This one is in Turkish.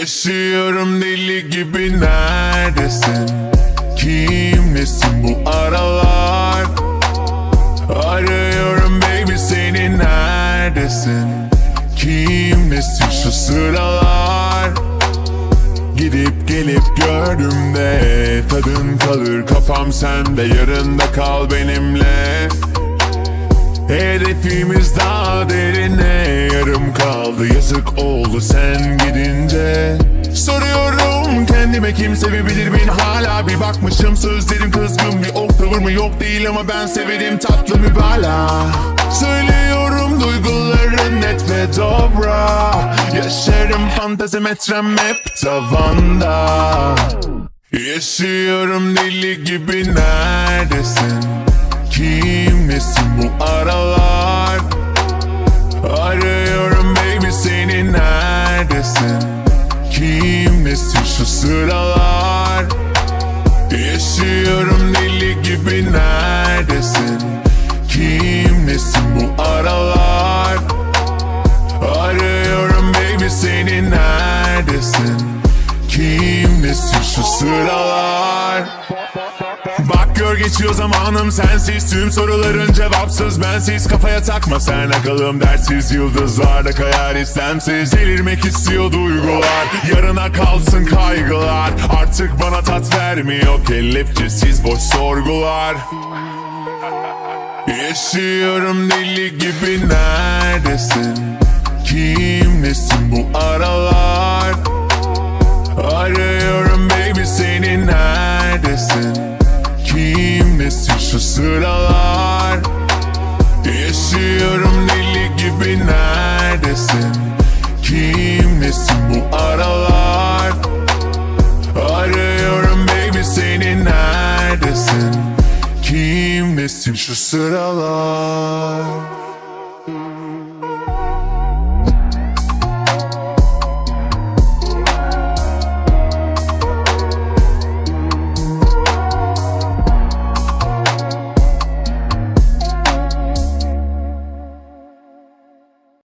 Yaşıyorum deli gibi neredesin? Kim nesin bu aralar? Arıyorum baby seni neredesin? Kim nesin şu sıralar? Gelip gördüm de Tadın kalır. Kafam sende Yarın kal benimle. Hedefimiz daha derine Yarım kaldı. Yazık oldu sen gidince. Soruyorum kendime kim sevebilir beni? Hala Bir bakmışım sözlerim kızgın. Bir oktavır mı yok değil ama ben severim tatlı mübalağa Yaşarım fantezi metrem hep tavanda Yaşıyorum deli gibi neredesin? Kim nesin bu aralar? Arıyorum baby seni neredesin? Kim nesin şu sıralar? Şu sıralar? Bak gör geçiyor zamanım sensiz. Tüm soruların cevapsız. Bensiz Kafaya takma sen akalım dersiz Yıldızlarda kayar istemsiz. Delirmek istiyor duygular. Yarına kalsın kaygılar. Artık bana tat vermiyor Kelepçesiz boş sorgular. Yaşıyorum deli gibi neredesin? Kim nesin bu aralar? Neredesin? Kim nesin bu aralar? Arıyorum baby seni neredesin? Kim nesin şu sıralar?